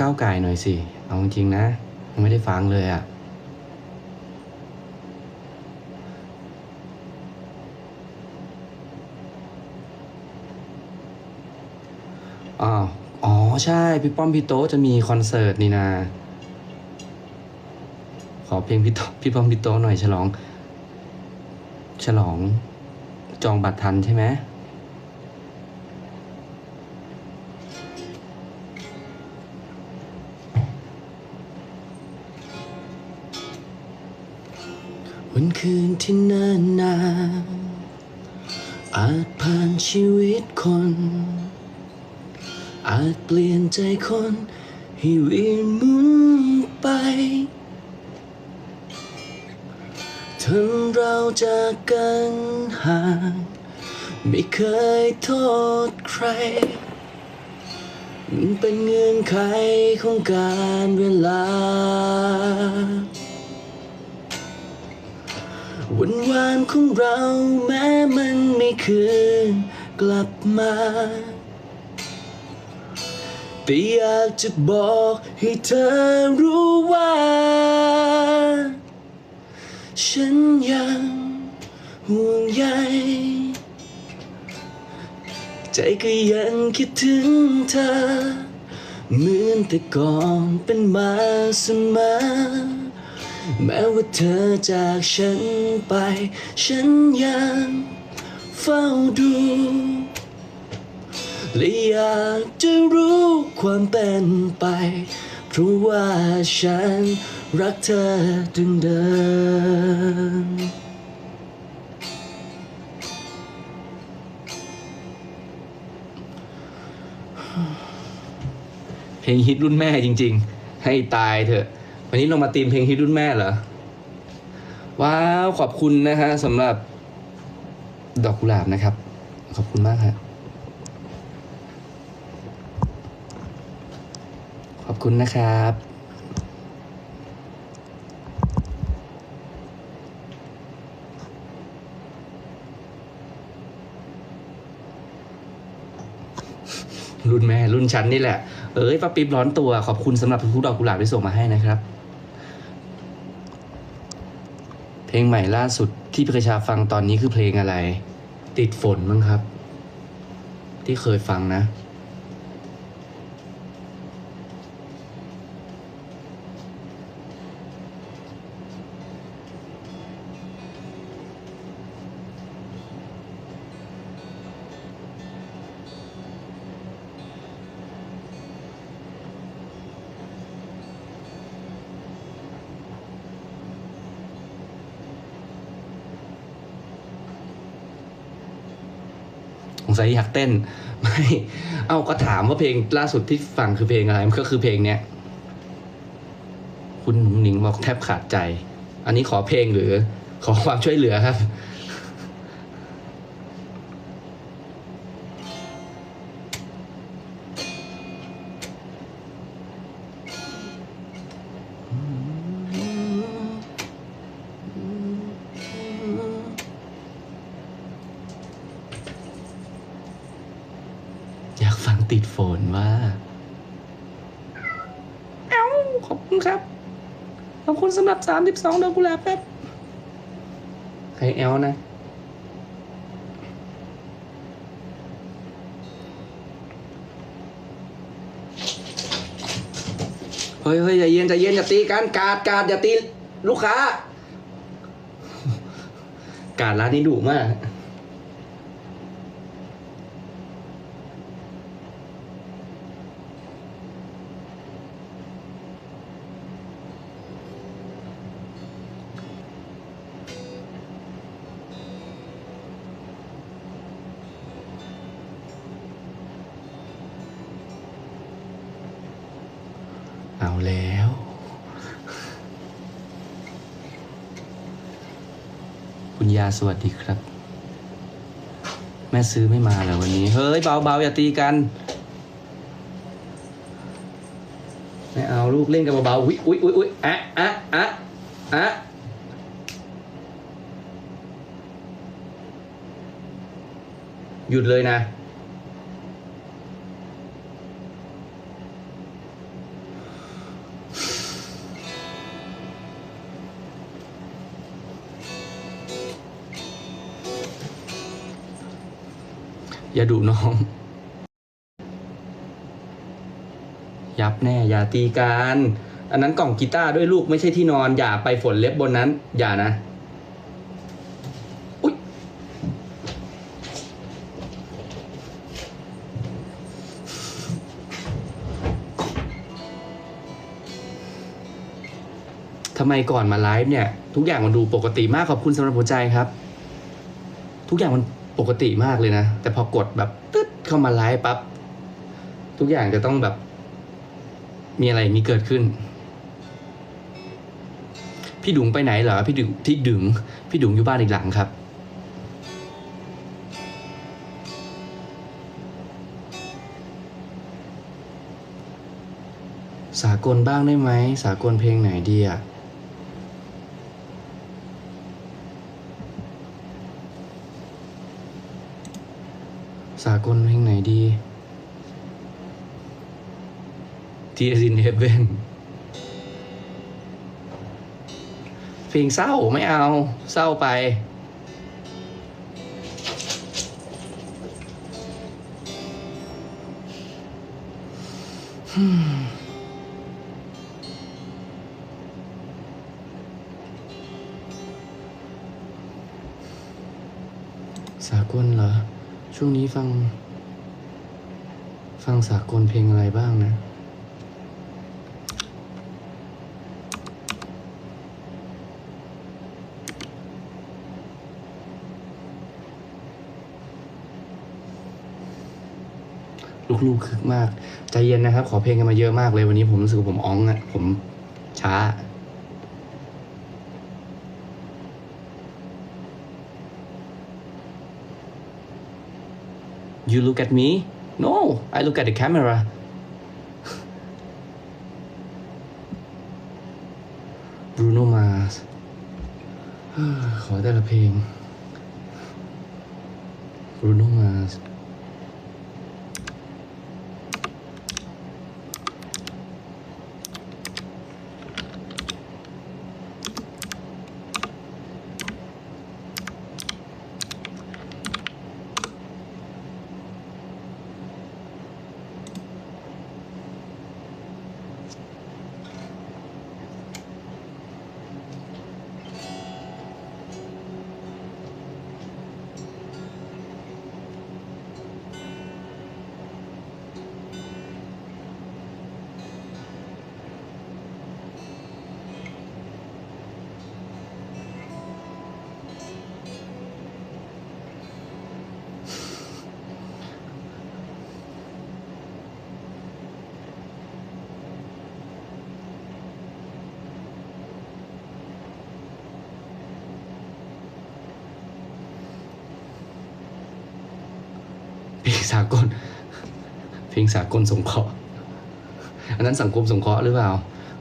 ก้าวไก่หน่อยสิ เอาจริงๆนะยังไม่ได้ฟังเลยอะ่ะ อ้าว อ๋อ ใช่ พี่ป้อมพี่โต๊จะมีคอนเสิร์ตนี่นา ขอเพลงพี่โต๊พี่ป้อมพี่โต๊หน่อยฉลอง ฉลอง จองบัตรทันใช่ไหม นคืนที่เนิ่นนานอาจผ่านชีวิตคน อาจเปลี่ยนใจคนให้เวียนหมุนไปทำเราจากกันห่างไม่เคยโทษใคร มันเป็นเงื่อนไขของการเวลา วันวานของเราแม้มันไม่คืนกลับมาแต่อยากจะบอกให้เธอรู้ว่า ฉันยังห่วงใยใจก็ยังคิดถึงเธอเหมือนแต่ก่อนเป็นมาเสมอ แม้ว่าเธอจากฉันไป ฉันยังเฝ้าดูและอยากจะรู้ความเป็นไป เพราะว่าฉันรักเธอดึงเดิมเพลงฮิตรุ่นแม่จริง ๆ ให้ตายเถอะ วันนี้เรามาตีมเพลงฮิตรุ่นแม่เหรอ ว้าว ขอบคุณนะฮะสำหรับดอกกุหลาบนะครับ ขอบคุณมากฮะขอบคุณนะครับรุ่นแม่รุ่นชั้นนี่แหละ เอ้ยป้าปิ๊บร้อนตัวขอบคุณสำหรับทุกดอกกุหลาบที่ส่งมาให้นะครับ เพ ลงใหม่ล่าสุดที่พี่กระชาฟังตอนนี้คือเพลงอะไร ติดฝนมั้งครับ ที่เคยฟังนะ งสัยอยากเต้น ไม่ เอาก็ถามว่าเพลงล่าสุดที่ฟังคือเพลงอะไร มันก็คือเพลงเนี้ย คุณหนุ่มหนิงบอกแทบขาดใจ อันนี้ขอเพลงหรือ ขอความช่วยเหลือครับ อยากฟังติดฝนว่า เอ้า ขอบคุณครับ ขอบคุณสำหรับสามสิบสองดอกกุหลาบครับ ใครแอลนะ เฮ้ยเฮ้ยใจเย็นใจเย็นอย่าตีกัน กาดกาดอย่าตีลูกค้า กาดร้านนี้ดุมาก แล้ว คุณยาสวัสดีครับ แม่ซื้อไม่มาแล้ววันนี้ เฮ้ย เบาๆ อย่าตีกันไม่เอาลูกเล่นกันเบาๆอุ๊ยอุ๊ยอุ๊ยอุ๊ยอะอะอะอะหยุดเลยนะ อย่าดุน้อง ยับแน่อย่าตีกัน อันนั้นกล่องกีตาร์ด้วยลูกไม่ใช่ที่นอน อย่าไปฝนเล็บบนนั้น อย่านะอุ๊ยทำไมก่อนมาไลฟ์เนี่ย ทุกอย่างมันดูปกติมากขอบคุณสำหรับหัวใจครับ ทุกอย่างมัน ปกติมากเลยนะ แต่พอกดแบบตึ๊ดเข้ามาไลฟ์ปั๊บทุกอย่างจะต้องแบบ มีอะไรมีเกิดขึ้น พี่ดุงไปไหนเหรอพี่ดุงพี่ดึง พี่ดุงอยู่บ้านอีกหลังครับ สากลบ้างได้ไหม สากลเพลงไหนดีอะ สากลเพลงไหนดี Tears in Heaven เพลงเศร้าไม่เอา เศร้าไป สากลเหรอ ช่วงนี้ฟัง ฟังสากลเพลงอะไรบ้างนะ ลูกๆคึกมาก ใจเย็นนะครับ ขอเพลงกันมาเยอะมากเลยวันนี้ผมรู้สึกว่าผมอ้องอะผมช้า You look at me? No, I look at the camera. Bruno Mars เฮ้อขอแต่ละเพลง Bruno Mars สากล เพลงสากลสงเคราะห์อันนั้นสังคมสงเคราะห์หรือเปล่า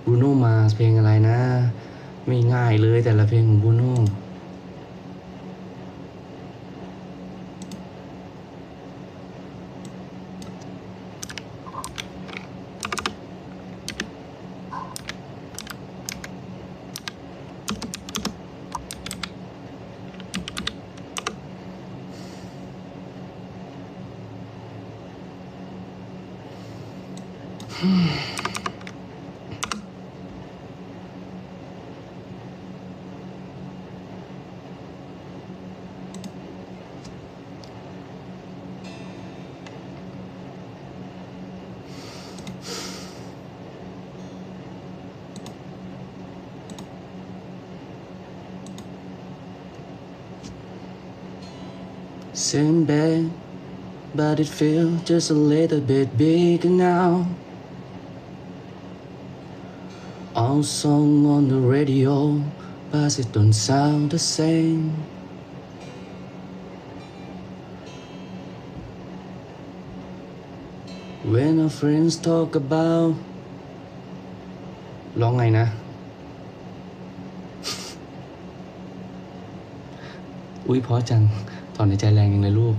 บูโนมาเพลงอะไรนะ ไม่ง่ายเลยแต่ละเพลงของบูโน Same bed, but it feels just a little bit bigger now. All song on the radio, but it don't sound the same. When our friends talk about ร้องไงนะ อุ้ยเพราะจัง ถอนหายใจแรงยังเลยลูก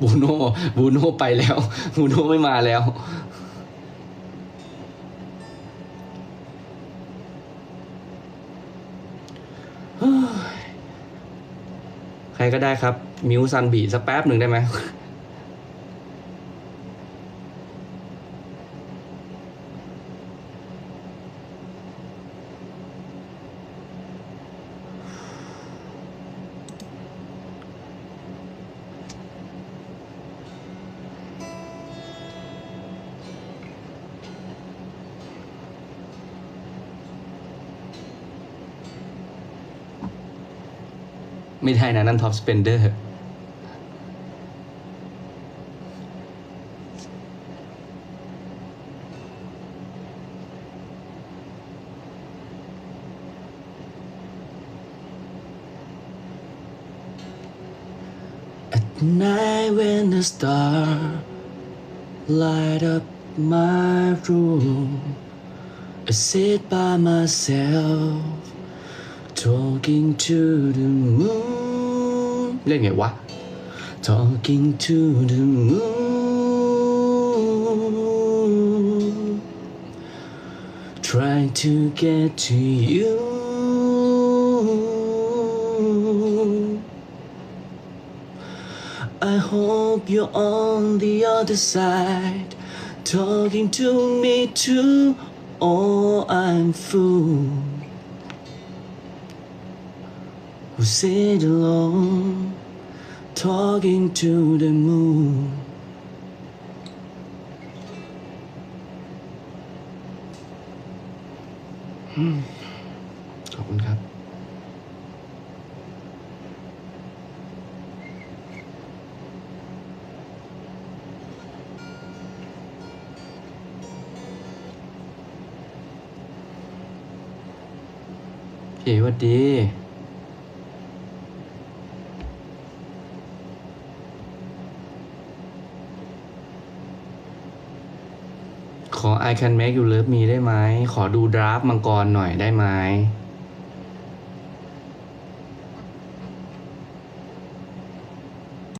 บูโน่บูโน่ไปแล้ว บูโน่ไม่มาแล้วใครก็ได้ครับ มิวซันบีสักแป๊บหนึ่งได้ไหม ไม่ได้นะ นั่นท็อปสเปนเดอร์ At night when the star light up my room, I sit by myself, talking to the moon. เล่นไงวะ Talking to the moon, trying to get to you. I hope you're on the other side, talking to me too, or I'm fool Who sit alone, talking to the moon. อืมขอบคุณครับ พี่เอ๋หวัดดี ขอ I can make you love me ได้ไหม ขอดูดราฟมังกรหน่อยได้ไหม